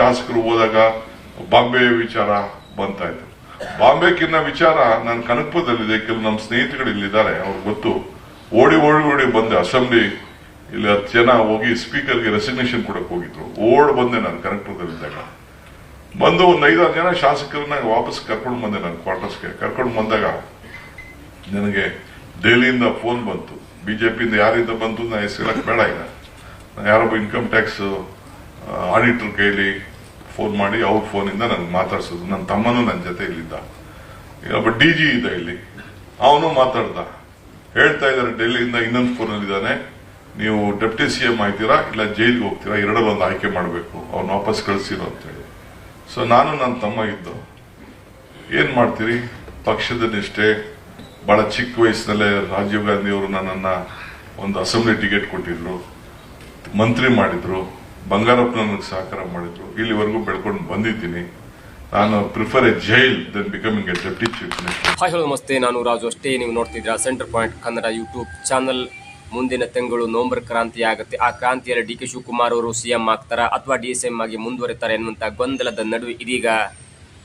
ಶಾಸಕರು ಹೋದಾಗ ಬಾಂಬೆ ವಿಚಾರ ಬಂತಾಯಿತು ಬಾಂಬೆಕಿನ್ನ ವಿಚಾರ ನಾನು ಕನಕಪುರದಲ್ಲಿದೆ, ಕೆಲವು ನಮ್ಮ ಸ್ನೇಹಿತರು ಇಲ್ಲಿದ್ದಾರೆ, ಅವ್ರಿಗೆ ಗೊತ್ತು. ಓಡಿ ಓಡಿ ಓಡಿ ಬಂದೆ, ಅಸೆಂಬ್ಲಿ ಇಲ್ಲಿ ಹತ್ತು ಜನ ಹೋಗಿ ಸ್ಪೀಕರ್ಗೆ ರೆಸಿಗ್ನೇಷನ್ ಕೊಡಕ್ ಹೋಗಿದ್ರು. ಓಡ್ ಬಂದೆ ನಾನು ಕನಕಪುರದಲ್ಲಿದ್ದಾಗ. ಬಂದು ಒಂದು ಐದಾರು ಜನ ಶಾಸಕರನ್ನ ವಾಪಸ್ ಕರ್ಕೊಂಡು ಬಂದೆ ನಾನು ಕ್ವಾರ್ಟರ್ಸ್ಗೆ ಕರ್ಕೊಂಡು ಬಂದಾಗ ನನಗೆ ದೆಹಲಿಯಿಂದ ಫೋನ್ ಬಂತು. ಬಿಜೆಪಿಯಿಂದ ಯಾರಿಂದ ಬಂತು ನಾ ಹೆಸರು ಬೇಡ ಈಗ. ನಾನು ಯಾರೊಬ್ಬ ಇನ್ಕಮ್ ಟ್ಯಾಕ್ಸ್ ಆಡಿಟರ್ ಕೈಲಿ ಫೋನ್ ಮಾಡಿ ಅವ್ರ ಫೋನಿಂದ ನನಗೆ ಮಾತಾಡ್ಸೋದು. ನನ್ನ ತಮ್ಮನೂ ನನ್ನ ಜೊತೆ ಇಲ್ಲಿದ್ದ. ಈಗ ಒಬ್ಬ ಡಿ ಜಿ ಇದ್ದ ಇಲ್ಲಿ. ಅವನು ಮಾತಾಡ್ದ. ಹೇಳ್ತಾ ಇದ್ದಾರೆ ಡೆಲ್ಲಿಯಿಂದ ಇನ್ನೊಂದು ಫೋನಲ್ಲಿದ್ದಾನೆ ನೀವು ಡೆಪ್ಟಿ ಸಿ ಎಂ ಆಯ್ತೀರಾ, ಇಲ್ಲ ಜೈಲಿಗೆ ಹೋಗ್ತೀರಾ ಎರಡರಲ್ಲಿ ಒಂದು ಆಯ್ಕೆ ಮಾಡಬೇಕು. ಅವ್ನು ವಾಪಸ್ ಕಳಿಸಿರೋ ಅಂತೇಳಿ. ಸೊ ನಾನು ನನ್ನ ತಮ್ಮ ಇದ್ದು. ಏನ್ ಮಾಡ್ತೀರಿ? ಪಕ್ಷದ ನಿಷ್ಠೆ ಬಹಳ ಚಿಕ್ಕ ವಯಸ್ಸಿನಲ್ಲೇ ರಾಜೀವ್ ಗಾಂಧಿ ಅವರು ನನ್ನನ್ನ ಒಂದು ಅಸೆಂಬ್ಲಿ ಟಿಕೆಟ್ ಕೊಟ್ಟಿದ್ರು. ಮಂತ್ರಿ ಮಾಡಿದ್ರು. ಬಂಗಾರಪ್ಪ ನನಗೆ ಸಹಕಾರ ಮಾಡಿದ್ರು. ಇಲ್ಲಿವರೆಗೂ ಬೆಳ್ಕೊಂಡು ಬಂದಿದ್ದೀನಿ. ನಾನು prefer a jail then becoming a deputy chief minister hi hello ನಮಸ್ತೆ. ನಾನು ರಾಜು ಅಷ್ಟೇ. ನೀವು ನೋಡ್ತಿದ್ದೀರಾ centre point Kannada YouTube channel ಮುಂದಿನ ತಿಂಗಳು ನವಂಬರ್ ಕ್ರಾಂತಿ ಆಗುತ್ತೆ. ಆ ಕ್ರಾಂತಿಯಲ್ಲಿ ಡಿ ಕೆ ಶಿವಕುಮಾರ್ ಅವರು ಸಿಎಂ ಆಗ್ತಾರ ಅಥವಾ ಡಿ ಸಿ ಎಂ ಆಗಿ ಮುಂದುವರಿತಾರೆ ಎನ್ನುವಂಥ ಗೊಂದಲದ ನಡುವೆ ಇದೀಗ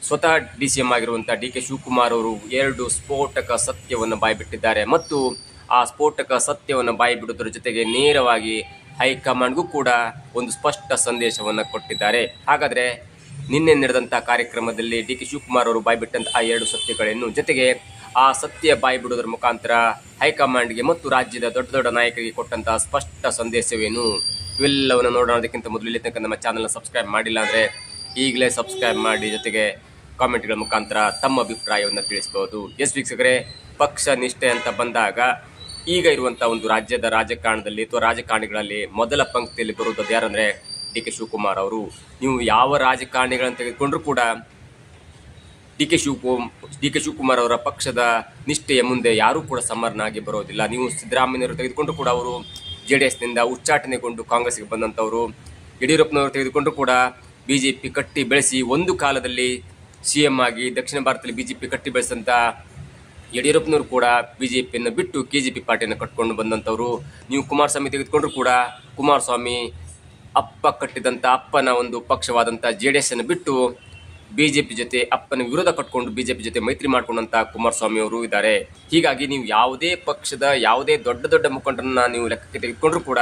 ಸ್ವತಃ ಡಿ ಸಿ ಎಂ ಆಗಿರುವಂಥ ಡಿ ಕೆ ಶಿವಕುಮಾರ್ ಅವರು ಎರಡು ಸ್ಫೋಟಕ ಸತ್ಯವನ್ನು ಬಾಯಿಬಿಟ್ಟಿದ್ದಾರೆ. ಮತ್ತು ಆ ಸ್ಫೋಟಕ ಸತ್ಯವನ್ನು ಬಾಯಿ ಬಿಡುವುದರ ಜೊತೆಗೆ ನೇರವಾಗಿ ಹೈಕಮಾಂಡ್ಗೂ ಕೂಡ ಒಂದು ಸ್ಪಷ್ಟ ಸಂದೇಶವನ್ನು ಕೊಟ್ಟಿದ್ದಾರೆ. ಹಾಗಾದರೆ ನಿನ್ನೆ ನಡೆದಂಥ ಕಾರ್ಯಕ್ರಮದಲ್ಲಿ ಡಿ ಕೆ ಶಿವಕುಮಾರ್ ಅವರು ಬಾಯ್ಬಿಟ್ಟಂಥ ಆ ಎರಡು ಸತ್ಯಗಳೇನು? ಜೊತೆಗೆ ಆ ಸತ್ಯ ಬಾಯಿ ಬಿಡುವುದರ ಮುಖಾಂತರ ಹೈಕಮಾಂಡ್ಗೆ ಮತ್ತು ರಾಜ್ಯದ ದೊಡ್ಡ ದೊಡ್ಡ ನಾಯಕರಿಗೆ ಕೊಟ್ಟಂತಹ ಸ್ಪಷ್ಟ ಸಂದೇಶವೇನು? ಇವೆಲ್ಲವನ್ನು ನೋಡೋದಕ್ಕಿಂತ ಮೊದಲು ಇಲ್ಲಿ ತನಕ ನಮ್ಮ ಚಾನಲ್ನ ಸಬ್ಸ್ಕ್ರೈಬ್ ಮಾಡಿಲ್ಲ ಅಂದರೆ ಈಗಲೇ ಸಬ್ಸ್ಕ್ರೈಬ್ ಮಾಡಿ, ಜೊತೆಗೆ ಕಾಮೆಂಟ್ಗಳ ಮುಖಾಂತರ ತಮ್ಮ ಅಭಿಪ್ರಾಯವನ್ನು ತಿಳಿಸ್ಬೋದು. ಎಸ್ ವೀಕ್ಷಕರೇ, ಪಕ್ಷ ನಿಷ್ಠೆ ಅಂತ ಬಂದಾಗ ಈಗ ಇರುವಂಥ ಒಂದು ರಾಜ್ಯದ ರಾಜಕಾರಣದಲ್ಲಿ ಅಥವಾ ರಾಜಕಾರಣಿಗಳಲ್ಲಿ ಮೊದಲ ಪಂಕ್ತಿಯಲ್ಲಿ ಬರುವುದು ಯಾರಂದ್ರೆ ಡಿ ಕೆ ಶಿವಕುಮಾರ್ ಅವರು. ನೀವು ಯಾವ ರಾಜಕಾರಣಿಗಳನ್ನು ತೆಗೆದುಕೊಂಡ್ರೂ ಕೂಡ D K Shivakumar D K Shivakumar ಅವರ ಪಕ್ಷದ ನಿಷ್ಠೆಯ ಮುಂದೆ ಯಾರೂ ಕೂಡ ಸಮರನಾಗಿ ಬರೋದಿಲ್ಲ. ನೀವು ಸಿದ್ದರಾಮಯ್ಯವರು ತೆಗೆದುಕೊಂಡ್ರು ಕೂಡ ಅವರು ಜೆ ಡಿ ಎಸ್ನಿಂದ ಉಚ್ಚಾಟನೆಗೊಂಡು ಕಾಂಗ್ರೆಸ್ಗೆ ಬಂದಂಥವರು. ಯಡಿಯೂರಪ್ಪನವರು ತೆಗೆದುಕೊಂಡ್ರು ಕೂಡ ಬಿ ಕಟ್ಟಿ ಬೆಳೆಸಿ ಒಂದು ಕಾಲದಲ್ಲಿ ಸಿ ಎಂ ಆಗಿ ದಕ್ಷಿಣ ಭಾರತದಲ್ಲಿ ಬಿ ಕಟ್ಟಿ ಬೆಳೆಸಂತ ಯಡಿಯೂರಪ್ಪನವರು ಕೂಡ ಬಿ ಜೆ ಪಿಯನ್ನು ಬಿಟ್ಟು ಕೆ ಜೆ ಪಿ ಪಾರ್ಟಿಯನ್ನು ಕಟ್ಕೊಂಡು ಬಂದಂಥವ್ರು. ನೀವು ಕುಮಾರಸ್ವಾಮಿ ತೆಗೆದುಕೊಂಡ್ರು ಕೂಡ ಕುಮಾರಸ್ವಾಮಿ ಅಪ್ಪ ಕಟ್ಟಿದಂಥ ಅಪ್ಪನ ಒಂದು ಪಕ್ಷವಾದಂಥ ಜೆ ಡಿ ಎಸ್ ಅನ್ನು ಬಿಟ್ಟು ಪಿ ಜೊತೆ ಅಪ್ಪನ ವಿರೋಧ ಕಟ್ಕೊಂಡು ಬಿ ಜೆ ಪಿ ಜೊತೆ ಮೈತ್ರಿ ಮಾಡಿಕೊಂಡಂಥ ಕುಮಾರಸ್ವಾಮಿ ಅವರು ಇದ್ದಾರೆ. ಹೀಗಾಗಿ ನೀವು ಯಾವುದೇ ಪಕ್ಷದ ಯಾವುದೇ ದೊಡ್ಡ ದೊಡ್ಡ ಮುಖಂಡರನ್ನ ನೀವು ಲೆಕ್ಕಕ್ಕೆ ತೆಗೆದುಕೊಂಡ್ರು ಕೂಡ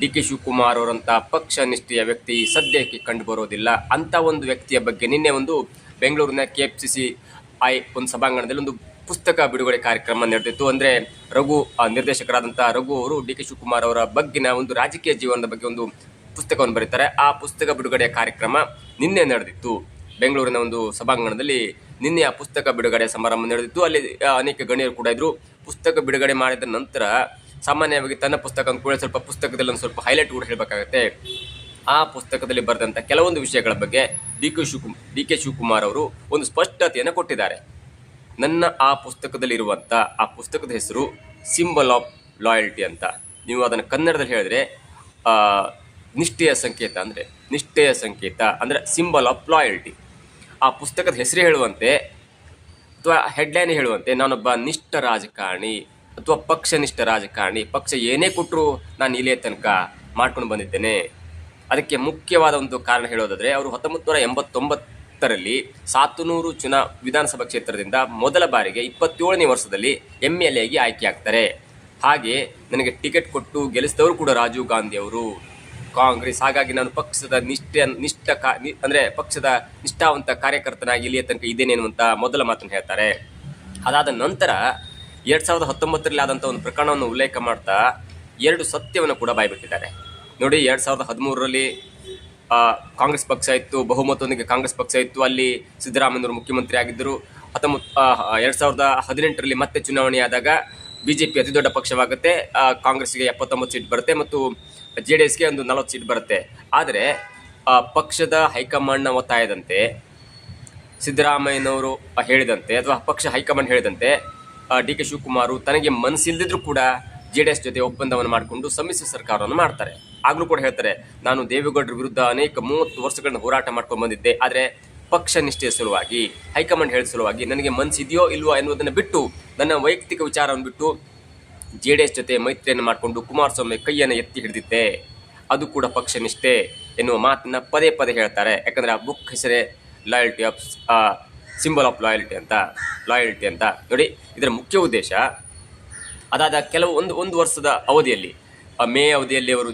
ಡಿ ಕೆ ಶಿವಕುಮಾರ್ ಅವರಂಥ ಪಕ್ಷ ನಿಷ್ಠೆಯ ವ್ಯಕ್ತಿ ಸದ್ಯಕ್ಕೆ ಕಂಡು ಬರೋದಿಲ್ಲ. ಅಂತ ಒಂದು ವ್ಯಕ್ತಿಯ ಬಗ್ಗೆ ನಿನ್ನೆ ಒಂದು ಬೆಂಗಳೂರಿನ K F C C I ಒಂದು ಸಭಾಂಗಣದಲ್ಲಿ ಒಂದು ಪುಸ್ತಕ ಬಿಡುಗಡೆ ಕಾರ್ಯಕ್ರಮ ನಡೆದಿತ್ತು. ಅಂದ್ರೆ ರಘು ನಿರ್ದೇಶಕರಾದಂಥ ರಘು ಅವರು ಡಿ ಕೆ ಶಿವಕುಮಾರ್ ಅವರ ಬಗ್ಗಿನ ಒಂದು ರಾಜಕೀಯ ಜೀವನದ ಬಗ್ಗೆ ಒಂದು ಪುಸ್ತಕವನ್ನು ಬರೀತಾರೆ ಆ ಪುಸ್ತಕ ಬಿಡುಗಡೆ ಕಾರ್ಯಕ್ರಮ ನಿನ್ನೆ ನಡೆದಿತ್ತು. ಬೆಂಗಳೂರಿನ ಒಂದು ಸಭಾಂಗಣದಲ್ಲಿ ನಿನ್ನೆ ಆ ಪುಸ್ತಕ ಬಿಡುಗಡೆ ಸಮಾರಂಭ ನಡೆದಿತ್ತು. ಅಲ್ಲಿ ಅನೇಕ ಗಣ್ಯರು ಕೂಡ ಇದ್ರು. ಪುಸ್ತಕ ಬಿಡುಗಡೆ ಮಾಡಿದ ನಂತರ ಸಾಮಾನ್ಯವಾಗಿ ತನ್ನ ಪುಸ್ತಕ ಕೂಡ ಸ್ವಲ್ಪ ಪುಸ್ತಕದಲ್ಲಿ ಒಂದು ಸ್ವಲ್ಪ ಹೈಲೈಟ್ ಕೂಡ ಹೇಳಬೇಕಾಗತ್ತೆ. ಆ ಪುಸ್ತಕದಲ್ಲಿ ಬರೆದಂಥ ಕೆಲವೊಂದು ವಿಷಯಗಳ ಬಗ್ಗೆ D K Shivakumar D K Shivakumar ಅವರು ಒಂದು ಸ್ಪಷ್ಟತೆಯನ್ನು ಕೊಟ್ಟಿದ್ದಾರೆ. ನನ್ನ ಆ ಪುಸ್ತಕದಲ್ಲಿರುವಂಥ, ಆ ಪುಸ್ತಕದ ಹೆಸರು ಸಿಂಬಲ್ ಆಫ್ ಲಾಯಲ್ಟಿ ಅಂತ. ನೀವು ಅದನ್ನು ಕನ್ನಡದಲ್ಲಿ ಹೇಳಿದ್ರೆ ನಿಷ್ಠೆಯ ಸಂಕೇತ ಅಂದರೆ, ನಿಷ್ಠೆಯ ಸಂಕೇತ ಅಂದರೆ ಸಿಂಬಲ್ ಆಫ್ ಲಾಯಲ್ಟಿ ಆ ಪುಸ್ತಕದ ಹೆಸರು ಹೇಳುವಂತೆ, ಅಥವಾ ಹೆಡ್ಲೈನ್ ಹೇಳುವಂತೆ, ನಾನೊಬ್ಬ ನಿಷ್ಠ ರಾಜಕಾರಣಿ ಅಥವಾ ಪಕ್ಷನಿಷ್ಠ ರಾಜಕಾರಣಿ, ಪಕ್ಷ ಏನೇ ಕೊಟ್ಟರು ನಾನು ಇಲ್ಲಿಯ ತನಕ ಮಾಡ್ಕೊಂಡು ಬಂದಿದ್ದೇನೆ. ಅದಕ್ಕೆ ಮುಖ್ಯವಾದ ಒಂದು ಕಾರಣ ಹೇಳೋದಾದರೆ, ಅವರು ಹತ್ತೊಂಬತ್ತು ನೂರ ಎಂಬತ್ತೊಂಬತ್ತರಲ್ಲಿ ಸಾತನೂರು ಚುನಾ ವಿಧಾನಸಭಾ ಕ್ಷೇತ್ರದಿಂದ ಮೊದಲ ಬಾರಿಗೆ ಇಪ್ಪತ್ತೇಳನೇ ವರ್ಷದಲ್ಲಿ ಎಂ ಎಲ್ ಎಗೆ ಆಯ್ಕೆಯಾಗ್ತಾರೆ. ಹಾಗೆ ನನಗೆ ಟಿಕೆಟ್ ಕೊಟ್ಟು ಗೆಲ್ಲಿಸಿದವರು ಕೂಡ ರಾಜೀವ್ ಗಾಂಧಿ ಅವರು. ಕಾಂಗ್ರೆಸ್, ಹಾಗಾಗಿ ನಾನು ಪಕ್ಷದ ನಿಷ್ಠೆ, ನಿಷ್ಠ ಕಾ ಅಂದ್ರೆ ಪಕ್ಷದ ನಿಷ್ಠಾವಂತ ಕಾರ್ಯಕರ್ತನಾಗಿ ಇಲ್ಲಿಯ ತನಕ ಇದ್ದೇನೆ ಅನ್ನುವಂಥ ಮೊದಲ ಮಾತನ್ನು ಹೇಳ್ತಾರೆ. ಅದಾದ ನಂತರ ಎರಡು ಸಾವಿರದ ಹತ್ತೊಂಬತ್ತರಲ್ಲಿ ಆದಂಥ ಒಂದು ಪ್ರಕರಣವನ್ನು ಉಲ್ಲೇಖ ಮಾಡ್ತಾ ಎರಡು ಸತ್ಯವನ್ನು ಕೂಡ ಬಾಯ್ಬಿಟ್ಟಿದ್ದಾರೆ. ನೋಡಿ, ಎರಡ್ ಸಾವಿರದ ಹದಿಮೂರರಲ್ಲಿ ಕಾಂಗ್ರೆಸ್ ಪಕ್ಷ ಇತ್ತು, ಬಹುಮತದೊಂದಿಗೆ ಕಾಂಗ್ರೆಸ್ ಪಕ್ಷ ಇತ್ತು. ಅಲ್ಲಿ ಸಿದ್ದರಾಮಯ್ಯವರು ಮುಖ್ಯಮಂತ್ರಿ ಆಗಿದ್ದರು. ಹತ್ತೊಂಬತ್ತು ಎರಡ್ ಸಾವಿರದ ಹದಿನೆಂಟರಲ್ಲಿ ಮತ್ತೆ ಚುನಾವಣೆ ಆದಾಗ ಬಿಜೆಪಿ ಅತಿ ದೊಡ್ಡ ಪಕ್ಷವಾಗುತ್ತೆ. ಕಾಂಗ್ರೆಸ್ಗೆ ಎಪ್ಪತ್ತೊಂಬತ್ತು ಸೀಟ್ ಬರುತ್ತೆ ಮತ್ತು ಜೆ ಡಿ ಎಸ್ಗೆ ಒಂದು ನಲವತ್ತು ಸೀಟ್ ಬರುತ್ತೆ. ಆದರೆ ಪಕ್ಷದ ಹೈಕಮಾಂಡ್ನ ಒತ್ತಾಯದಂತೆ, ಸಿದ್ದರಾಮಯ್ಯನವರು ಹೇಳಿದಂತೆ, ಅಥವಾ ಪಕ್ಷ ಹೈಕಮಾಂಡ್ ಹೇಳಿದಂತೆ ಡಿ ಕೆ ಶಿವಕುಮಾರ್ ತನಗೆ ಮನಸ್ಸಿಲ್ದಿದ್ರು ಕೂಡ ಜೆ ಡಿ ಎಸ್ ಜೊತೆ ಒಪ್ಪಂದವನ್ನು ಮಾಡಿಕೊಂಡು ಸಮ್ಮಿಶ್ರ ಸರ್ಕಾರವನ್ನು ಮಾಡ್ತಾರೆ. ಆಗಲೂ ಕೂಡ ಹೇಳ್ತಾರೆ, ನಾನು ದೇವೇಗೌಡರ ವಿರುದ್ಧ ಅನೇಕ ಮೂವತ್ತು ವರ್ಷಗಳನ್ನ ಹೋರಾಟ ಮಾಡ್ಕೊಂಡು ಬಂದಿದ್ದೆ, ಆದರೆ ಪಕ್ಷ ನಿಷ್ಠೆಯ ಸಲುವಾಗಿ, ಹೈಕಮಾಂಡ್ ಹೇಳಿದ ಸಲುವಾಗಿ ನನಗೆ ಮನಸ್ಸಿದೆಯೋ ಇಲ್ವೋ ಎನ್ನುವುದನ್ನು ಬಿಟ್ಟು, ನನ್ನ ವೈಯಕ್ತಿಕ ವಿಚಾರವನ್ನು ಬಿಟ್ಟು ಜೆ ಡಿ ಎಸ್ ಜೊತೆ ಮೈತ್ರಿಯನ್ನು ಮಾಡಿಕೊಂಡು ಕುಮಾರಸ್ವಾಮಿ ಕೈಯನ್ನು ಎತ್ತಿ ಹಿಡಿದಿದ್ದೆ. ಅದು ಕೂಡ ಪಕ್ಷ ನಿಷ್ಠೆ ಎನ್ನುವ ಮಾತನ್ನ ಪದೇ ಪದೇ ಹೇಳ್ತಾರೆ. ಯಾಕಂದರೆ ಆ ಬುಕ್ ಹೆಸರೇ loyalty of symbol of loyalty ಅಂತ ಲಾಯಲ್ಟಿ ಅಂತ. ನೋಡಿ, ಇದರ ಮುಖ್ಯ ಉದ್ದೇಶ ಅದಾದ ಕೆಲವು ಒಂದು ಒಂದು ವರ್ಷದ ಅವಧಿಯಲ್ಲಿ ಮೇ ಅವಧಿಯಲ್ಲಿ ಅವರು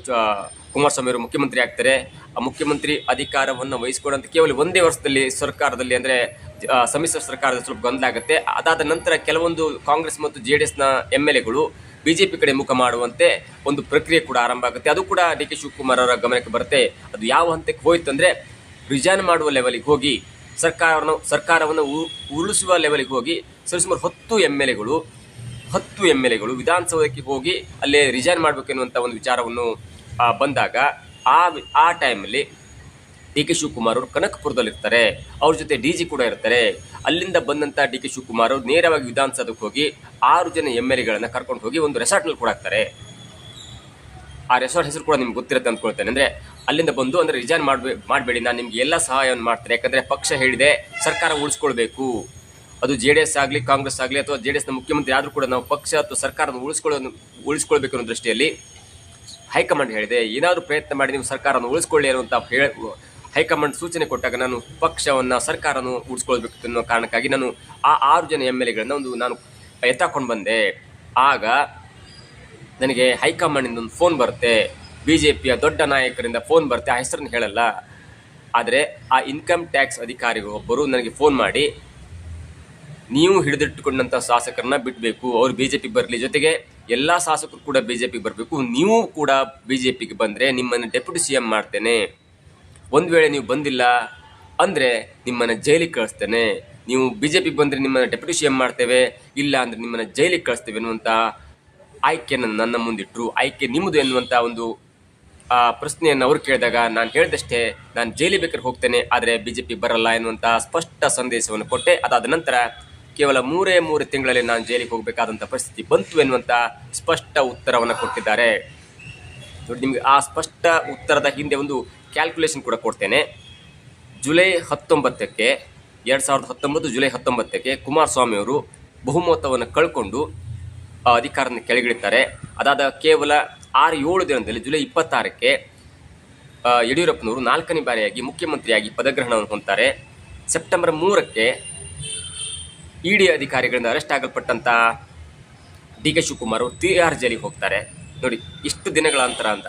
ಕುಮಾರಸ್ವಾಮಿ ಅವರು ಮುಖ್ಯಮಂತ್ರಿ ಆಗ್ತಾರೆ. ಆ ಮುಖ್ಯಮಂತ್ರಿ ಅಧಿಕಾರವನ್ನು ವಹಿಸಿಕೊಡಂತ ಕೇವಲ ಒಂದೇ ವರ್ಷದಲ್ಲಿ ಸರ್ಕಾರದಲ್ಲಿ ಅಂದರೆ ಸಮ್ಮಿಶ್ರ ಸರ್ಕಾರದ ಸ್ವಲ್ಪ ಗೊಂದಲ ಆಗುತ್ತೆ. ಅದಾದ ನಂತರ ಕೆಲವೊಂದು ಕಾಂಗ್ರೆಸ್ ಮತ್ತು ಜೆ ಡಿ ಎಸ್ನ ಎಂ ಎಲ್ ಎಗಳು ಬಿ ಜೆ ಪಿ ಕಡೆ ಮುಖ ಮಾಡುವಂತೆ ಒಂದು ಪ್ರಕ್ರಿಯೆ ಕೂಡ ಆರಂಭ ಆಗುತ್ತೆ. ಅದು ಕೂಡ ಡಿ ಕೆ ಶಿವಕುಮಾರ್ ಅವರ ಗಮನಕ್ಕೆ ಬರುತ್ತೆ. ಅದು ಯಾವ ಹಂತಕ್ಕೆ ಹೋಯಿತು ಅಂದರೆ, ರಿಜೈನ್ ಮಾಡುವ ಲೆವೆಲಿಗೆ ಹೋಗಿ, ಸರ್ಕಾರವನ್ನು ಸರ್ಕಾರವನ್ನು ಉರುಳಿಸುವ ಲೆವೆಲಿಗೆ ಹೋಗಿ, ಸರಿಸುಮಾರು ಹತ್ತು ಎಂ ಎಲ್ ಎಗಳು ಹತ್ತು ಎಂ ಎಲ್ ಎಗಳು ವಿಧಾನಸೌಧಕ್ಕೆ ಹೋಗಿ ಅಲ್ಲೇ ರಿಜೈನ್ ಮಾಡಬೇಕೆನ್ನುವಂಥ ಒಂದು ವಿಚಾರವನ್ನು ಬಂದಾಗ ಆ ಆ ಟೈಮಲ್ಲಿ ಡಿ ಕೆ ಶಿವಕುಮಾರ್ ಅವರು ಕನಕಪುರದಲ್ಲಿರ್ತಾರೆ. ಅವ್ರ ಜೊತೆ ಡಿ ಜಿ ಕೂಡ ಇರ್ತಾರೆ. ಅಲ್ಲಿಂದ ಬಂದಂಥ ಡಿ ಕೆ ಶಿವಕುಮಾರ್ ಅವರು ನೇರವಾಗಿ ವಿಧಾನಸೌಧಕ್ಕೆ ಹೋಗಿ ಆರು ಜನ ಎಂ ಎಲ್ ಎಗಳನ್ನು ಕರ್ಕೊಂಡು ಹೋಗಿ ಒಂದು ರೆಸಾರ್ಟ್ನಲ್ಲಿ ಕೂಡ ಹಾಕ್ತಾರೆ. ಆ ರೆಸಾರ್ಟ್ ಹೆಸರು ಕೂಡ ನಿಮ್ಗೆ ಗೊತ್ತಿರುತ್ತೆ ಅಂದ್ಕೊಳ್ತೇನೆ. ಅಂದ್ರೆ ಅಲ್ಲಿಂದ ಬಂದು ಅಂದರೆ ರಿಜೈನ್ ಮಾಡ್ಬೇ, ಮಾಡಬೇಡಿ, ನಾನು ನಿಮ್ಗೆ ಎಲ್ಲ ಸಹಾಯವನ್ನು ಮಾಡ್ತಾರೆ ಯಾಕಂದರೆ ಪಕ್ಷ ಹೇಳಿದೆ, ಸರ್ಕಾರ ಉಳಿಸ್ಕೊಳ್ಬೇಕು. ಅದು ಜೆ ಡಿ ಎಸ್ ಆಗಲಿ, ಕಾಂಗ್ರೆಸ್ ಆಗಲಿ ಅಥವಾ ಜೆ ಡಿ ಎಸ್ನ ಮುಖ್ಯಮಂತ್ರಿ ಆದರೂ ಕೂಡ ನಾವು ಪಕ್ಷ ಅಥವಾ ಸರ್ಕಾರವನ್ನು ಉಳಿಸ್ಕೊಳ್ಳೋ ಉಳಿಸ್ಕೊಳ್ಬೇಕು ಅನ್ನೋ ದೃಷ್ಟಿಯಲ್ಲಿ ಹೈಕಮಾಂಡ್ ಹೇಳಿದೆ. ಏನಾದರೂ ಪ್ರಯತ್ನ ಮಾಡಿ ನೀವು ಸರ್ಕಾರವನ್ನು ಉಳಿಸ್ಕೊಳ್ಳಿ ಅನ್ನುವಂಥ ಹೇಳ ಹೈಕಮಾಂಡ್ ಸೂಚನೆ ಕೊಟ್ಟಾಗ ನಾನು ಪಕ್ಷವನ್ನು ಸರ್ಕಾರವನ್ನು ಉಳಿಸ್ಕೊಳ್ಬೇಕು ಅನ್ನೋ ಕಾರಣಕ್ಕಾಗಿ ನಾನು ಆ ಆರು ಜನ ಎಂ ಎಲ್ ಎಗಳನ್ನು ಒಂದು ನಾನು ಎತ್ತಾಕೊಂಡು ಬಂದೆ. ಆಗ ನನಗೆ ಹೈಕಮಾಂಡಿಂದ ಒಂದು ಫೋನ್ ಬರುತ್ತೆ. ಬಿ ಜೆ ಪಿಯ ದೊಡ್ಡ ನಾಯಕರಿಂದ ಫೋನ್ ಬರುತ್ತೆ. ಆ ಹೆಸರನ್ನು ಹೇಳಲ್ಲ. ಆದರೆ ಆ ಇನ್ಕಮ್ ಟ್ಯಾಕ್ಸ್ ಅಧಿಕಾರಿಗಳು ಒಬ್ಬರು ನನಗೆ ಫೋನ್ ಮಾಡಿ ನೀವು ಹಿಡಿದಿಟ್ಟುಕೊಂಡಂಥ ಶಾಸಕರನ್ನ ಬಿಡಬೇಕು, ಅವ್ರು ಬಿ ಜೆ ಪಿ ಬರಲಿ. ಜೊತೆಗೆ ಎಲ್ಲ ಶಾಸಕರು ಕೂಡ ಬಿ ಜೆ ಪಿಗೆ ಬರಬೇಕು. ನೀವು ಕೂಡ ಬಿ ಜೆ ಪಿಗೆ ಬಂದರೆ ನಿಮ್ಮನ್ನು ಡೆಪ್ಯೂಟಿ ಸಿ ಎಂ ಮಾಡ್ತೇನೆ. ಒಂದು ವೇಳೆ ನೀವು ಬಂದಿಲ್ಲ ಅಂದರೆ ನಿಮ್ಮನ್ನು ಜೈಲಿಗೆ ಕಳಿಸ್ತೇನೆ. ನೀವು ಬಿ ಜೆ ಪಿಗೆ ಬಂದರೆ ನಿಮ್ಮನ್ನು ಡೆಪ್ಯೂಟಿ ಸಿ ಎಂ ಮಾಡ್ತೇವೆ, ಇಲ್ಲ ಅಂದರೆ ನಿಮ್ಮನ್ನು ಜೈಲಿಗೆ ಕಳಿಸ್ತೇವೆ ಅನ್ನುವಂಥ ಆಯ್ಕೆಯನ್ನು ನನ್ನ ಮುಂದಿಟ್ಟರು ಆಯ್ಕೆ ನಿಮ್ಮದು ಎನ್ನುವಂಥ ಒಂದು, ಆ, ಪ್ರಶ್ನೆಯನ್ನು ಅವ್ರು ಕೇಳಿದಾಗ ನಾನು ಹೇಳಿದಷ್ಟೇ, ನಾನು ಜೈಲಿ ಬೇಕಾದ್ರೆ ಹೋಗ್ತೇನೆ, ಆದರೆ ಬಿ ಜೆ ಪಿ ಬರಲ್ಲ ಎನ್ನುವಂಥ ಸ್ಪಷ್ಟ ಸಂದೇಶವನ್ನು ಕೊಟ್ಟೆ. ಅದಾದ ನಂತರ ಕೇವಲ ಮೂರೇ ಮೂರು ತಿಂಗಳಲ್ಲಿ ನಾನು ಜೈಲಿಗೆ ಹೋಗಬೇಕಾದಂಥ ಪರಿಸ್ಥಿತಿ ಬಂತು ಎನ್ನುವಂಥ ಸ್ಪಷ್ಟ ಉತ್ತರವನ್ನು ಕೊಟ್ಟಿದ್ದಾರೆ. ನೋಡಿ, ನಿಮಗೆ ಆ ಸ್ಪಷ್ಟ ಉತ್ತರದ ಹಿಂದೆ ಒಂದು ಕ್ಯಾಲ್ಕುಲೇಷನ್ ಕೂಡ ಕೊಡ್ತೇನೆ. ಜುಲೈ ಹತ್ತೊಂಬತ್ತಕ್ಕೆ, ಎರಡು ಸಾವಿರದ ಹತ್ತೊಂಬತ್ತು ಜುಲೈ ಹತ್ತೊಂಬತ್ತಕ್ಕೆ ಕುಮಾರಸ್ವಾಮಿ ಅವರು ಬಹುಮತವನ್ನು ಕಳ್ಕೊಂಡು ಅಧಿಕಾರನ ಕೆಳಗಿಳಿತಾರೆ ಅದಾದ ಕೇವಲ ಆರು ಏಳು ದಿನದಲ್ಲಿ ಜುಲೈ ಇಪ್ಪತ್ತಾರಕ್ಕೆ ಯಡಿಯೂರಪ್ಪನವರು ನಾಲ್ಕನೇ ಬಾರಿಯಾಗಿ ಮುಖ್ಯಮಂತ್ರಿಯಾಗಿ ಪದಗ್ರಹಣವನ್ನು ಹೊಂದ್ತಾರೆ. ಸೆಪ್ಟೆಂಬರ್ ಮೂರಕ್ಕೆ ಇ ಡಿ ಅಧಿಕಾರಿಗಳಿಂದ ಅರೆಸ್ಟ್ ಆಗಲ್ಪಟ್ಟಂಥ ಡಿ ಕೆ ಶಿವಕುಮಾರ್ ತಿಹಾರ್ ಜೈಲಿಗೆ ಹೋಗ್ತಾರೆ. ನೋಡಿ, ಇಷ್ಟು ದಿನಗಳ ಅಂತರ ಅಂತ.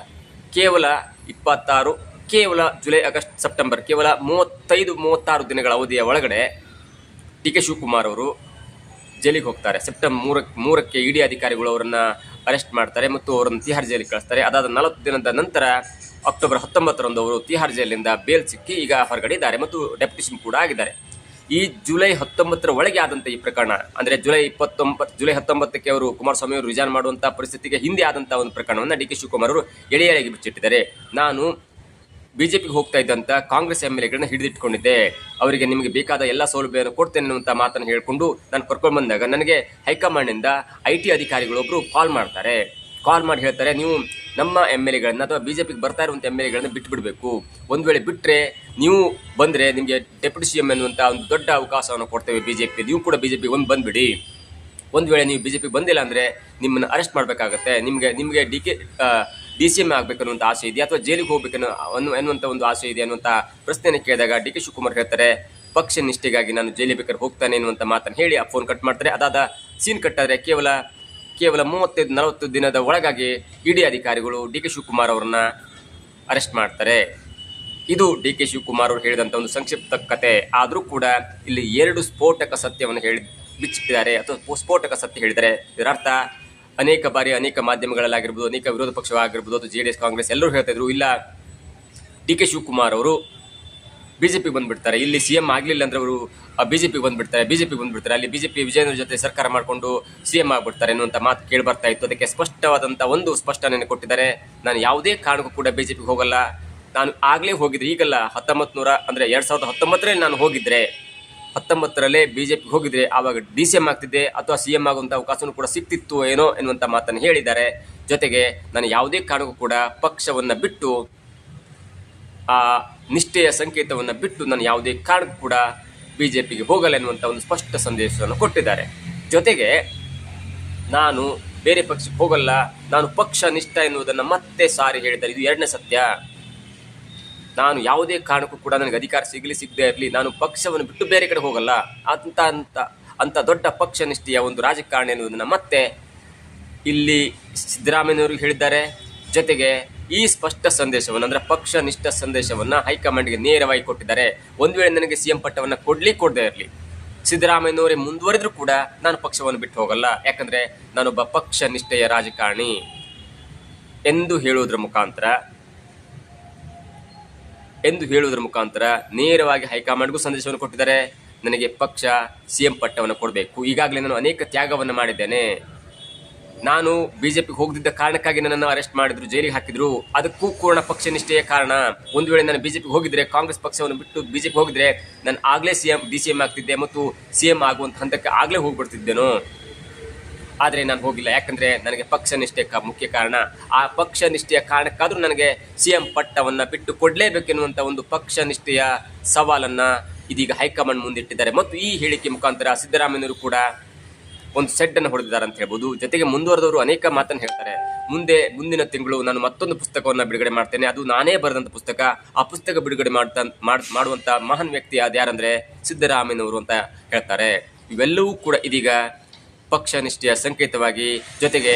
ಕೇವಲ ಇಪ್ಪತ್ತಾರು, ಕೇವಲ ಜುಲೈ, ಆಗಸ್ಟ್, ಸೆಪ್ಟೆಂಬರ್, ಕೇವಲ ಮೂವತ್ತೈದು, ಮೂವತ್ತಾರು ದಿನಗಳ ಅವಧಿಯ ಒಳಗಡೆ ಡಿ ಕೆ ಶಿವಕುಮಾರ್ ಅವರು ಜೈಲಿಗೆ ಹೋಗ್ತಾರೆ. ಸೆಪ್ಟೆಂಬರ್ ಮೂರಕ್ಕೆ ಮೂರಕ್ಕೆ ಇಡಿ ಅಧಿಕಾರಿಗಳು ಅವರನ್ನು ಅರೆಸ್ಟ್ ಮಾಡ್ತಾರೆ ಮತ್ತು ಅವರನ್ನು ತಿಹಾರ್ ಜೈಲಿಗೆ ಕಳಿಸ್ತಾರೆ. ಅದಾದ ನಲವತ್ತು ದಿನದ ನಂತರ ಅಕ್ಟೋಬರ್ ಹತ್ತೊಂಬತ್ತರಂದು ಅವರು ತಿಹಾರ್ ಜೈಲಿನಿಂದ ಬೇಲ್ ಸಿಕ್ಕಿ ಈಗ ಹೊರಗಡೆ ಇದ್ದಾರೆ ಮತ್ತು ಡೆಪ್ಯುಟೇಷನ್ ಕೂಡ ಆಗಿದ್ದಾರೆ. ಈ ಜುಲೈ ಹತ್ತೊಂಬತ್ತರ ಒಳಗೆ ಆದಂಥ ಈ ಪ್ರಕರಣ. ಅಂದರೆ ಜುಲೈ ಇಪ್ಪತ್ತೊಂಬತ್ತು ಜುಲೈ ಹತ್ತೊಂಬತ್ತಕ್ಕೆ ಅವರು ಕುಮಾರಸ್ವಾಮಿ ಅವರು ರಿಜೈನ್ ಮಾಡುವಂಥ ಪರಿಸ್ಥಿತಿಗೆ ಹಿಂದೆ ಆದಂಥ ಒಂದು ಪ್ರಕರಣವನ್ನು ಡಿ ಕೆ ಶಿವಕುಮಾರ್ ಅವರು ಎಳೆಯಾಗಿ ಬಿಚ್ಚಿಟ್ಟಿದ್ದಾರೆ. ನಾನು ಬಿಜೆಪಿಗೆ ಹೋಗ್ತಾ ಇದ್ದಂತ ಕಾಂಗ್ರೆಸ್ ಎಂ ಎಲ್ ಎಗಳನ್ನ ಹಿಡಿದಿಟ್ಕೊಂಡಿದ್ದೆ. ಅವರಿಗೆ ನಿಮಗೆ ಬೇಕಾದ ಎಲ್ಲ ಸೌಲಭ್ಯವನ್ನು ಕೊಡ್ತೇನೆ ಅನ್ನುವಂಥ ಮಾತನ್ನು ಹೇಳಿಕೊಂಡು ನಾನು ಕರ್ಕೊಂಡು ಬಂದಾಗ ನನಗೆ ಹೈಕಮಾಂಡ್ನಿಂದ ಐ ಟಿ ಅಧಿಕಾರಿಗಳೊಬ್ಬರು ಕಾಲ್ ಮಾಡ್ತಾರೆ. ಕಾಲ್ ಮಾಡಿ ಹೇಳ್ತಾರೆ, ನೀವು ನಮ್ಮ ಎಂ ಎಲ್ ಎಗಳನ್ನ ಅಥವಾ ಬಿಜೆಪಿಗೆ ಬರ್ತಾ ಇರುವಂಥ ಎಂ ಎಲ್ ಎಗಳನ್ನ ಬಿಟ್ಬಿಡಬೇಕು. ಒಂದು ವೇಳೆ ಬಿಟ್ಟರೆ ನೀವು ಬಂದರೆ ನಿಮಗೆ ಡೆಪ್ಯೂಟಿ ಸಿ ಎಂ ಎನ್ನುವಂಥ ಒಂದು ದೊಡ್ಡ ಅವಕಾಶವನ್ನು ಕೊಡ್ತೇವೆ ಬಿಜೆಪಿ ನೀವು ಕೂಡ ಬಿಜೆಪಿ ಒಂದು ಬಂದುಬಿಡಿ. ಒಂದು ವೇಳೆ ನೀವು ಬಿಜೆಪಿ ಬಂದಿಲ್ಲ ಅಂದರೆ ನಿಮ್ಮನ್ನು ಅರೆಸ್ಟ್ ಮಾಡಬೇಕಾಗತ್ತೆ. ನಿಮಗೆ ನಿಮಗೆ D K D C M ಆಗಬೇಕನ್ನುವಂಥ ಆಸೆ ಇದೆಯಾ ಅಥವಾ ಜೈಲಿಗೆ ಹೋಗ್ಬೇಕನ್ನೋ ಎನ್ನುವಂಥ ಒಂದು ಆಸೆ ಇದೆ ಅನ್ನುವಂಥ ಪ್ರಶ್ನೆಯನ್ನು ಕೇಳಿದಾಗ ಡಿ ಕೆ ಶಿವಕುಮಾರ್ ಹೇಳ್ತಾರೆ, ಪಕ್ಷ ನಿಷ್ಠೆಗಾಗಿ ನಾನು ಜೈಲಿಗೆ ಬೇಕಾದ್ರೆ ಹೋಗ್ತಾನೆ ಎನ್ನುವಂಥ ಮಾತನ್ನು ಹೇಳಿ ಆ ಫೋನ್ ಕಟ್ ಮಾಡ್ತಾರೆ. ಅದಾದ ಸೀನ್ ಕಟ್ಟಾದರೆ ಕೇವಲ ಕೇವಲ ಮೂವತ್ತೈದು, ನಲವತ್ತು ದಿನದ ಒಳಗಾಗಿ ಇಡಿ ಅಧಿಕಾರಿಗಳು ಡಿ ಕೆ ಶಿವಕುಮಾರ್ ಅವರನ್ನ ಅರೆಸ್ಟ್ ಮಾಡ್ತಾರೆ. ಇದು ಡಿ ಕೆ ಶಿವಕುಮಾರ್ ಅವರು ಹೇಳಿದಂಥ ಒಂದು ಸಂಕ್ಷಿಪ್ತ ಕತೆ. ಆದರೂ ಕೂಡ ಇಲ್ಲಿ ಎರಡು ಸ್ಫೋಟಕ ಸತ್ಯವನ್ನು ಹೇಳಿ, ಬಿಚ್ಚಿಟ್ಟಿದ್ದಾರೆ. ಅಥವಾ ಸ್ಫೋ- ಸ್ಫೋಟಕ ಸತ್ಯ ಹೇಳಿದ್ದಾರೆ ಇದರರ್ಥ ಅನೇಕ ಬಾರಿ ಅನೇಕ ಮಾಧ್ಯಮಗಳಲ್ಲಾಗಿರ್ಬೋದು, ಅನೇಕ ವಿರೋಧ ಪಕ್ಷವಾಗಿರ್ಬೋದು ಅಥವಾ ಜೆ ಡಿ ಎಸ್, ಕಾಂಗ್ರೆಸ್ ಎಲ್ಲರೂ ಹೇಳ್ತಾ ಇದ್ರು, ಇಲ್ಲ. ಡಿ ಕೆ ಶಿವಕುಮಾರ್ ಅವರು ಬಿಜೆಪಿ ಬಂದ್ಬಿಡ್ತಾರೆ. ಇಲ್ಲಿ ಸಿ ಎಂ ಆಗಲಿಲ್ಲ ಅಂದ್ರೆ ಅವರು ಬಿಜೆಪಿ ಬಂದ್ಬಿಡ್ತಾರೆ ಬಿಜೆಪಿ ಬಂದ್ಬಿಡ್ತಾರೆ. ಅಲ್ಲಿ ಬಿಜೆಪಿ ವಿಜಯೇಂದ್ರ ಜೊತೆ ಸರ್ಕಾರ ಮಾಡಿಕೊಂಡು ಸಿ ಎಂ ಆಗ್ಬಿಡ್ತಾರೆ ಮಾತು ಕೇಳಿ ಬರ್ತಾ ಇತ್ತು. ಅದಕ್ಕೆ ಸ್ಪಷ್ಟವಾದಂಥ ಒಂದು ಸ್ಪಷ್ಟನೆಯನ್ನು ಕೊಟ್ಟಿದ್ದಾರೆ. ನಾನು ಯಾವುದೇ ಕಾರಣಕ್ಕೂ ಕೂಡ ಬಿಜೆಪಿಗೆ ಹೋಗಲ್ಲ. ನಾನು ಆಗಲೇ ಹೋಗಿದ್ರೆ ಈಗಲ್ಲ ಹತ್ತೊಂಬತ್ತು ನೂರ ಅಂದರೆ ಎರಡು ಸಾವಿರದ ಹತ್ತೊಂಬತ್ತರಲ್ಲಿ ನಾನು ಹೋಗಿದ್ರೆ, ಹತ್ತೊಂಬತ್ತರಲ್ಲೇ ಬಿಜೆಪಿಗೆ ಹೋಗಿದ್ರೆ ಆವಾಗ ಡಿ ಸಿ ಎಂ ಆಗ್ತಿದ್ದೆ ಅಥವಾ ಸಿ ಎಂ ಆಗುವಂಥ ಅವಕಾಶನೂ ಕೂಡ ಸಿಕ್ತಿತ್ತು ಏನೋ ಎನ್ನುವಂಥ ಮಾತನ್ನು ಹೇಳಿದ್ದಾರೆ. ಜೊತೆಗೆ ನಾನು ಯಾವುದೇ ಕಾರಣಕ್ಕೂ ಕೂಡ ಪಕ್ಷವನ್ನು ಬಿಟ್ಟು ಆ ನಿಷ್ಠೆಯ ಸಂಕೇತವನ್ನು ಬಿಟ್ಟು ನಾನು ಯಾವುದೇ ಕಾರಣಕ್ಕೂ ಕೂಡ ಬಿ ಜೆ ಪಿಗೆ ಹೋಗಲ್ಲ ಎನ್ನುವಂಥ ಒಂದು ಸ್ಪಷ್ಟ ಸಂದೇಶವನ್ನು ಕೊಟ್ಟಿದ್ದಾರೆ. ಜೊತೆಗೆ ನಾನು ಬೇರೆ ಪಕ್ಷಕ್ಕೆ ಹೋಗಲ್ಲ, ನಾನು ಪಕ್ಷ ನಿಷ್ಠ ಎನ್ನುವುದನ್ನು ಮತ್ತೆ ಸಾರಿ ಹೇಳಿದ್ದಾರೆ. ಇದು ಎರಡನೇ ಸತ್ಯ. ನಾನು ಯಾವುದೇ ಕಾರಣಕ್ಕೂ ಕೂಡ ನನಗೆ ಅಧಿಕಾರ ಸಿಗಲಿ, ಸಿಗದೇ ಇರಲಿ, ನಾನು ಪಕ್ಷವನ್ನು ಬಿಟ್ಟು ಬೇರೆ ಕಡೆ ಹೋಗಲ್ಲ. ಅಂತ ಅಂತ ಅಂಥ ದೊಡ್ಡ ಪಕ್ಷ ನಿಷ್ಠೆಯ ಒಂದು ರಾಜಕಾರಣ ಎನ್ನುವುದನ್ನು ಮತ್ತೆ ಇಲ್ಲಿ ಸಿದ್ದರಾಮಯ್ಯನವರು ಹೇಳಿದ್ದಾರೆ. ಜೊತೆಗೆ ಈ ಸ್ಪಷ್ಟ ಸಂದೇಶವನ್ನು, ಅಂದ್ರೆ ಪಕ್ಷ ನಿಷ್ಠ ಸಂದೇಶವನ್ನ ಹೈಕಮಾಂಡ್ಗೆ ನೇರವಾಗಿ ಕೊಟ್ಟಿದ್ದಾರೆ. ಒಂದು ವೇಳೆ ನನಗೆ ಸಿಎಂ ಪಟ್ಟವನ್ನ ಕೊಡ್ಲಿ ಕೊಡದೇ ಇರಲಿ. ಸಿದ್ದರಾಮಯ್ಯನವರೇ ಮುಂದುವರೆದ್ರೂ ಕೂಡ ನಾನು ಪಕ್ಷವನ್ನು ಬಿಟ್ಟು ಹೋಗಲ್ಲ. ಯಾಕಂದ್ರೆ ನಾನೊಬ್ಬ ಪಕ್ಷ ನಿಷ್ಠೆಯ ರಾಜಕಾರಣಿ ಎಂದು ಹೇಳುವುದರ ಮುಖಾಂತರ, ಎಂದು ಹೇಳುವುದರ ಮುಖಾಂತರ ನೇರವಾಗಿ ಹೈಕಮಾಂಡ್ಗೂ ಸಂದೇಶವನ್ನು ಕೊಟ್ಟಿದ್ದಾರೆ. ನನಗೆ ಪಕ್ಷ ಸಿಎಂ ಪಟ್ಟವನ್ನು ಕೊಡಬೇಕು. ಈಗಾಗಲೇ ನಾನು ಅನೇಕ ತ್ಯಾಗವನ್ನು ಮಾಡಿದ್ದೇನೆ. ನಾನು ಬಿಜೆಪಿಗೆ ಹೋಗದಿದ್ದ ಕಾರಣಕ್ಕಾಗಿ ನನ್ನನ್ನು ಅರೆಸ್ಟ್ ಮಾಡಿದ್ರು, ಜೈಲಿಗೆ ಹಾಕಿದ್ರು. ಅದಕ್ಕೂ ಕೂಡ ಪಕ್ಷ ನಿಷ್ಠೆಯ ಕಾರಣ. ಒಂದು ವೇಳೆ ನಾನು ಬಿಜೆಪಿಗೆ ಹೋಗಿದ್ರೆ, ಕಾಂಗ್ರೆಸ್ ಪಕ್ಷವನ್ನು ಬಿಟ್ಟು ಬಿಜೆಪಿ ಹೋಗಿದ್ರೆ, ನಾನು ಆಗ್ಲೇ ಸಿಎಂ ಡಿ ಸಿ ಎಂ ಆಗ್ತಿದ್ದೆ ಮತ್ತು ಸಿಎಂ ಆಗುವಂತ ಹಂತಕ್ಕೆ ಆಗ್ಲೇ ಹೋಗ್ಬಿಡ್ತಿದ್ದೇನು. ಆದರೆ ನಾನು ಹೋಗಿಲ್ಲ. ಯಾಕಂದ್ರೆ ನನಗೆ ಪಕ್ಷ ನಿಷ್ಠೆ ಮುಖ್ಯ ಕಾರಣ. ಆ ಪಕ್ಷ ನಿಷ್ಠೆಯ ಕಾರಣಕ್ಕಾದ್ರೂ ನನಗೆ ಸಿಎಂ ಪಟ್ಟವನ್ನ ಬಿಟ್ಟು ಕೊಡಲೇಬೇಕೆನ್ನುವಂಥ ಒಂದು ಪಕ್ಷ ನಿಷ್ಠೆಯ ಸವಾಲನ್ನ ಇದೀಗ ಹೈಕಮಾಂಡ್ ಮುಂದಿಟ್ಟಿದ್ದಾರೆ. ಮತ್ತು ಈ ಹೇಳಿಕೆ ಮುಖಾಂತರ ಸಿದ್ದರಾಮಯ್ಯನವರು ಕೂಡ ಒಂದು ಸೆಡ್ ಅನ್ನು ಹೊಡೆದಿದ್ದಾರೆ ಅಂತ ಹೇಳ್ಬೋದು. ಜೊತೆಗೆ ಮುಂದುವರೆದವರು ಅನೇಕ ಮಾತನ್ನು ಹೇಳ್ತಾರೆ. ಮುಂದೆ, ಮುಂದಿನ ತಿಂಗಳು ನಾನು ಮತ್ತೊಂದು ಪುಸ್ತಕವನ್ನು ಬಿಡುಗಡೆ ಮಾಡ್ತೇನೆ. ಅದು ನಾನೇ ಬರೆದಂತ ಪುಸ್ತಕ. ಆ ಪುಸ್ತಕ ಬಿಡುಗಡೆ ಮಾಡುವಂತ ಮಹಾನ್ ವ್ಯಕ್ತಿ ಯಾರಂದ್ರೆ ಸಿದ್ದರಾಮಯ್ಯನವರು ಅಂತ ಹೇಳ್ತಾರೆ. ಇವೆಲ್ಲವೂ ಕೂಡ ಇದೀಗ ಪಕ್ಷ ನಿಷ್ಠೆಯ ಸಂಕೇತವಾಗಿ ಜೊತೆಗೆ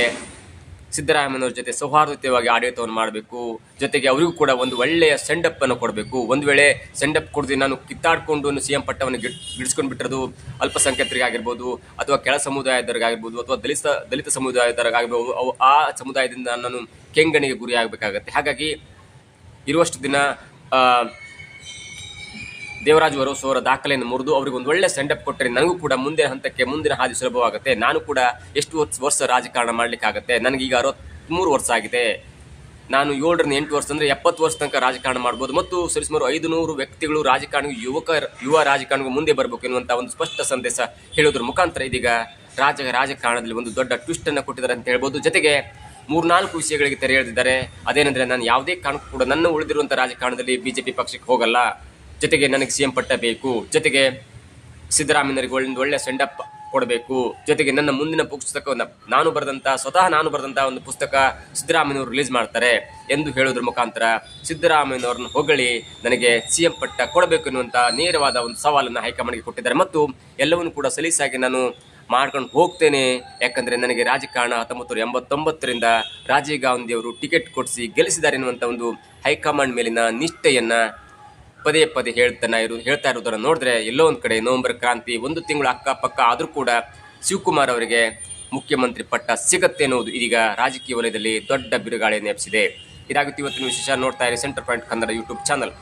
ಸಿದ್ದರಾಮಯ್ಯನವ್ರ ಜೊತೆ ಸೌಹಾರ್ದತೆಯಾಗಿ ಆಡಳಿತವನ್ನು ಮಾಡಬೇಕು. ಜೊತೆಗೆ ಅವರಿಗೂ ಕೂಡ ಒಂದು ಒಳ್ಳೆಯ ಸೆಂಡಪ್ ಅನ್ನು ಕೊಡಬೇಕು. ಒಂದು ವೇಳೆ ಸೆಂಡಪ್ ಕೊಡದೆ ನಾನು ಕಿತ್ತಾಡ್ಕೊಂಡು ಸಿ ಎಂ ಪಟ್ಟವನ್ನು ಗಿಡ್, ಗಿಡಿಸ್ಕೊಂಡು ಬಿಟ್ಟಿರೋದು ಅಲ್ಪಸಂಖ್ಯಾತರಿಗಾಗಿರ್ಬೋದು, ಅಥವಾ ಕೆಳ ಸಮುದಾಯದವರಿಗಾಗಿರ್ಬೋದು, ಅಥವಾ ದಲಿತ ದಲಿತ ಸಮುದಾಯದವರಿಗಾಗಿರ್ಬೋದು, ಅವು ಆ ಸಮುದಾಯದಿಂದ ನಾನು ಕೆಂಗಣಿಗೆ ಗುರಿಯಾಗಬೇಕಾಗತ್ತೆ. ಹಾಗಾಗಿ ಇರುವಷ್ಟು ದಿನ ದೇವರಾಜು ಅವರು ಅವರ ದಾಖಲೆಯನ್ನು ಮುರಿದು ಅವರಿಗೆ ಒಂದು ಒಳ್ಳೆ ಸೆಂಡಪ್ ಕೊಟ್ಟರೆ ನನಗೂ ಕೂಡ ಮುಂದಿನ ಹಂತಕ್ಕೆ ಮುಂದಿನ ಹಾದಿ ಸುಲಭವಾಗುತ್ತೆ. ನಾನು ಕೂಡ ಎಷ್ಟು ವರ್ಷ ವರ್ಷ ರಾಜಕಾರಣ ಮಾಡಲಿಕ್ಕಾಗತ್ತೆ? ನನಗೀಗ ಅರವತ್ತ್ಮೂರು ವರ್ಷ ಆಗಿದೆ. ನಾನು ಏಳರಿಂದ ಎಂಟು ವರ್ಷ ಅಂದರೆ ಎಪ್ಪತ್ತು ವರ್ಷ ತನಕ ರಾಜಕಾರಣ ಮಾಡ್ಬೋದು. ಮತ್ತು ಸರಿಸುಮಾರು ಐದು ನೂರು ವ್ಯಕ್ತಿಗಳು ರಾಜಕಾರಣ ಯುವಕ, ಯುವ ರಾಜಕಾರಣಿಗೂ ಮುಂದೆ ಬರಬೇಕು ಎನ್ನುವಂಥ ಒಂದು ಸ್ಪಷ್ಟ ಸಂದೇಶ ಹೇಳೋದ್ರ ಮುಖಾಂತರ ಇದೀಗ ರಾಜ ರಾಜಕಾರಣದಲ್ಲಿ ಒಂದು ದೊಡ್ಡ ಟ್ವಿಸ್ಟನ್ನು ಕೊಟ್ಟಿದ್ದಾರೆ ಅಂತ ಹೇಳ್ಬೋದು. ಜೊತೆಗೆ ಮೂರ್ನಾಲ್ಕು ವಿಷಯಗಳಿಗೆ ತೆರೆ ಎಳೆದಿದ್ದಾರೆ. ಅದೇನೆಂದರೆ ನಾನು ಯಾವುದೇ ಕಾರಣಕ್ಕೂ ಕೂಡ ನನ್ನ ಉಳಿದಿರುವಂಥ ರಾಜಕಾರಣದಲ್ಲಿ ಬಿಜೆಪಿ ಪಕ್ಷಕ್ಕೆ ಹೋಗಲ್ಲ. ಜೊತೆಗೆ ನನಗೆ ಸಿಎಂ ಪಟ್ಟ ಬೇಕು ಜೊತೆಗೆ ಸಿದ್ದರಾಮಯ್ಯನವರಿಗೆ ಒಳ್ಳೆ ಸೆಂಡಪ್ ಕೊಡಬೇಕು, ಜೊತೆಗೆ ನನ್ನ ಮುಂದಿನ ಪುಸ್ತಕವನ್ನು ನಾನು ಬರೆದಂತ, ಸ್ವತಃ ನಾನು ಬರೆದಂತ ಒಂದು ಪುಸ್ತಕ ಸಿದ್ದರಾಮಯ್ಯನವರು ರಿಲೀಸ್ ಮಾಡ್ತಾರೆ ಎಂದು ಹೇಳೋದ್ರ ಮುಖಾಂತರ ಸಿದ್ದರಾಮಯ್ಯನವ್ರನ್ನ ಹೊಗಳಿ ನನಗೆ ಸಿಎಂ ಪಟ್ಟ ಕೊಡಬೇಕು ಎನ್ನುವಂತ ನೇರವಾದ ಒಂದು ಸವಾಲನ್ನು ಹೈಕಮಾಂಡ್ಗೆ ಕೊಟ್ಟಿದ್ದಾರೆ. ಮತ್ತು ಎಲ್ಲವನ್ನು ಕೂಡ ಸಲೀಸಾಗಿ ನಾನು ಮಾಡ್ಕೊಂಡು ಹೋಗ್ತೇನೆ. ಯಾಕಂದ್ರೆ ನನಗೆ ರಾಜಕಾರಣ ಹತ್ತೊಂಬತ್ತು ನೂರ ಎಂಬತ್ತೊಂಬತ್ತರಿಂದ ರಾಜೀವ್ ಗಾಂಧಿ ಅವರು ಟಿಕೆಟ್ ಕೊಡಿಸಿ ಗೆಲ್ಲಿಸಿದ್ದಾರೆ ಎನ್ನುವಂಥ ಒಂದು ಹೈಕಮಾಂಡ್ ಮೇಲಿನ ನಿಷ್ಠೆಯನ್ನ ಪದೇ ಪದೇ ಹೇಳ್ತಾನೆ ಇರು, ಹೇಳ್ತಾ ಇರೋದನ್ನು ನೋಡಿದ್ರೆ ಎಲ್ಲೋ ಒಂದು ಕಡೆ ನವೆಂಬರ್ ಕ್ರಾಂತಿ ಒಂದು ತಿಂಗಳು ಅಕ್ಕಪಕ್ಕ ಆದರೂ ಕೂಡ ಶಿವಕುಮಾರ್ ಅವರಿಗೆ ಮುಖ್ಯಮಂತ್ರಿ ಪಟ್ಟ ಸಿಗತ್ತೆ ಅನ್ನೋದು ಇದೀಗ ರಾಜಕೀಯ ವಲಯದಲ್ಲಿ ದೊಡ್ಡ ಬಿರುಗಾಳಿಯನ್ನು ನೆಪಿಸಿದೆ. ಇದಾಗುತ್ತೆ ಇವತ್ತಿನ ವಿಶೇಷ ನೋಡ್ತಾ ಇರಿ centre point Kannada YouTube channel